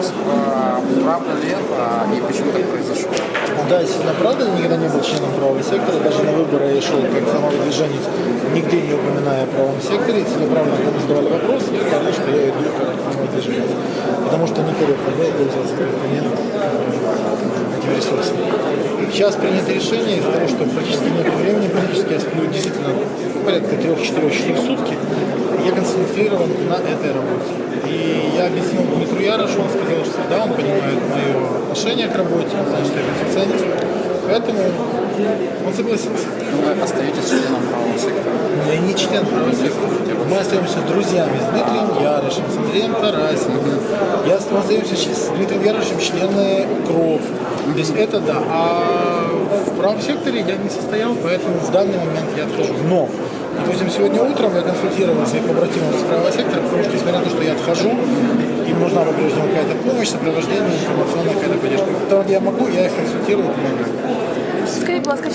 вопрос, а, правда ли это и почему так произошло? Да, действительно, правда, я никогда не был членом правого сектора, даже на выборы я шел как самовыдвиженец, нигде не упоминая о правом секторе. Целенаправленно, когда мне задавали вопрос, я говорил, что я иду как самовыдвиженец, потому что некорректно было пользоваться э, этим ресурсом. Сейчас принято решение из-за того, что практически нет времени, практически я сплю действительно порядка 3-4 часов в сутки, я концентрирован на этой работе. И я объяснил Дмитрию Ярошу, он сказал, что да, он понимает мое отношение к работе, знает, что я перфекционист, поэтому он согласился. Вы остаетесь членом правого сектора? Я не член правого сектора. Мы остаемся друзьями с Дмитрием Ярошем, с Андреем Тарасенко. Я мы остаемся с Дмитрием Ярошем члены КРОП. То есть это да. А в правом секторе я не состоял, поэтому в данный момент я отхожу. Но, допустим, сегодня утром я консультировал своих побратимов из правого сектора, потому что, несмотря на то, что я отхожу, им нужна по-прежнему какая-то помощь, сопровождение, информационная какая-то поддержка. Там, где я могу, я их консультирую помогаю. Скажіть, будь